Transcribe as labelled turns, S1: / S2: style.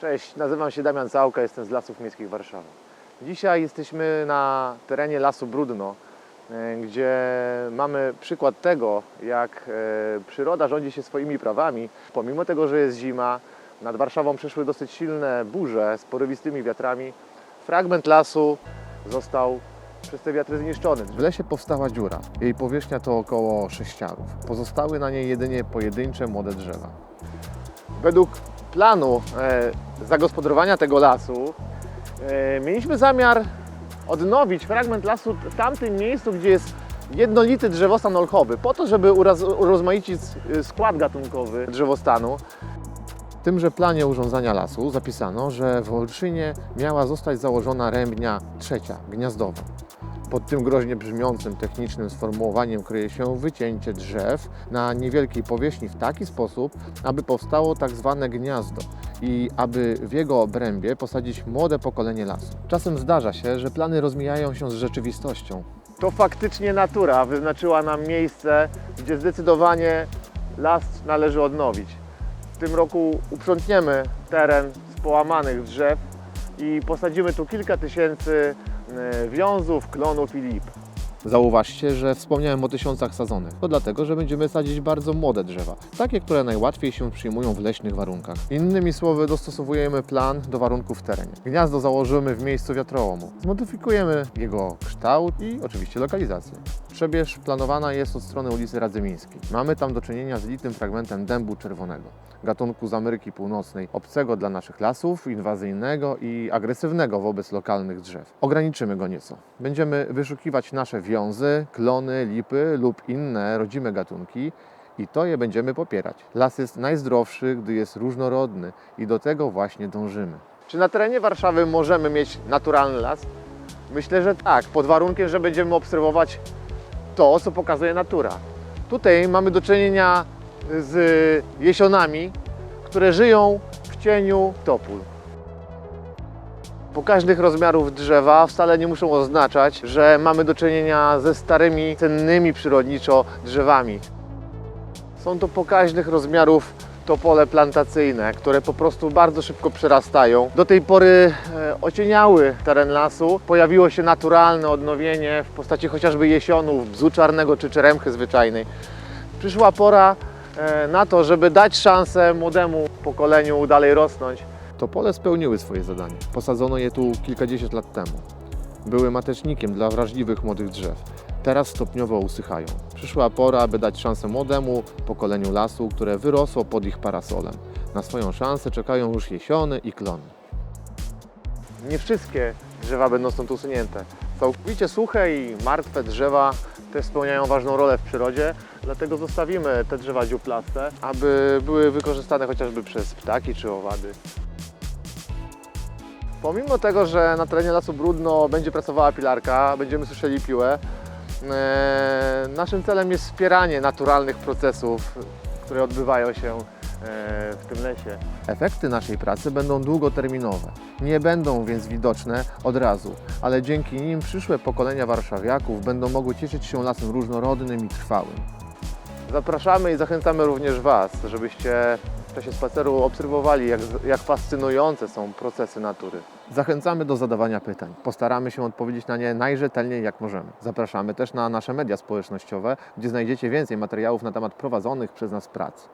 S1: Cześć, nazywam się Damian Całka, jestem z Lasów Miejskich Warszawy. Dzisiaj jesteśmy na terenie Lasu Brudno, e, gdzie mamy przykład tego, jak e, przyroda rządzi się swoimi prawami. Pomimo tego, że jest zima, nad Warszawą przyszły dosyć silne burze z porywistymi wiatrami. Fragment lasu został przez te wiatry zniszczony. W lesie powstała dziura. Jej powierzchnia to około sześciarów. Pozostały na niej jedynie pojedyncze młode drzewa. Według planu e, zagospodarowania tego lasu e, mieliśmy zamiar odnowić fragment lasu w tamtym miejscu, gdzie jest jednolity drzewostan olchowy, po to, żeby urozmaicić skład gatunkowy drzewostanu. W tymże planie urządzania lasu zapisano, że w Olszynie miała zostać założona rębnia trzecia, gniazdowa. Pod tym groźnie brzmiącym technicznym sformułowaniem kryje się wycięcie drzew na niewielkiej powierzchni w taki sposób, aby powstało tak zwane gniazdo i aby w jego obrębie posadzić młode pokolenie lasu. Czasem zdarza się, że plany rozmijają się z rzeczywistością. To faktycznie natura wyznaczyła nam miejsce, gdzie zdecydowanie las należy odnowić. W tym roku uprzątniemy teren z połamanych drzew i posadzimy tu kilka tysięcy wiązów, klonów i lip. Zauważcie, że wspomniałem o tysiącach sadzonych. To dlatego, że będziemy sadzić bardzo młode drzewa, takie, które najłatwiej się przyjmują w leśnych warunkach. Innymi słowy, dostosowujemy plan do warunków w terenie. Gniazdo założymy w miejscu wiatrołomu. Zmodyfikujemy jego kształt i oczywiście lokalizację. Przebież planowana jest od strony ulicy Radzymińskiej. Mamy tam do czynienia z litym fragmentem dębu czerwonego, gatunku z Ameryki Północnej, obcego dla naszych lasów, inwazyjnego i agresywnego wobec lokalnych drzew. Ograniczymy go nieco. Będziemy wyszukiwać nasze wiązy, klony, lipy lub inne rodzime gatunki i to je będziemy popierać. Las jest najzdrowszy, gdy jest różnorodny i do tego właśnie dążymy. Czy na terenie Warszawy możemy mieć naturalny las? Myślę, że tak, pod warunkiem, że będziemy obserwować to, co pokazuje natura. Tutaj mamy do czynienia z jesionami, które żyją w cieniu topól. Pokaźnych rozmiarów drzewa wcale nie muszą oznaczać, że mamy do czynienia ze starymi, cennymi przyrodniczo drzewami. Są to pokaźnych rozmiarów topole plantacyjne, które po prostu bardzo szybko przerastają. Do tej pory e, ocieniały teren lasu. Pojawiło się naturalne odnowienie w postaci chociażby jesionów, bzu czarnego czy czeremchy zwyczajnej. Przyszła pora e, na to, żeby dać szansę młodemu pokoleniu dalej rosnąć. Topole spełniły swoje zadanie. Posadzono je tu kilkadziesiąt lat temu. Były matecznikiem dla wrażliwych młodych drzew. Teraz stopniowo usychają. Przyszła pora, aby dać szansę młodemu pokoleniu lasu, które wyrosło pod ich parasolem. Na swoją szansę czekają już jesiony i klony. Nie wszystkie drzewa będą stąd usunięte. Całkowicie suche i martwe drzewa też spełniają ważną rolę w przyrodzie, dlatego zostawimy te drzewa dziuplaste, aby były wykorzystane chociażby przez ptaki czy owady. Pomimo tego, że na terenie Lasu Brudno będzie pracowała pilarka, będziemy słyszeli piłę, e, naszym celem jest wspieranie naturalnych procesów, które odbywają się e, w tym lesie. Efekty naszej pracy będą długoterminowe. Nie będą więc widoczne od razu, ale dzięki nim przyszłe pokolenia warszawiaków będą mogły cieszyć się lasem różnorodnym i trwałym. Zapraszamy i zachęcamy również Was, żebyście czasie spaceru obserwowali, jak, jak fascynujące są procesy natury. Zachęcamy do zadawania pytań. Postaramy się odpowiedzieć na nie najrzetelniej jak możemy. Zapraszamy też na nasze media społecznościowe, gdzie znajdziecie więcej materiałów na temat prowadzonych przez nas prac.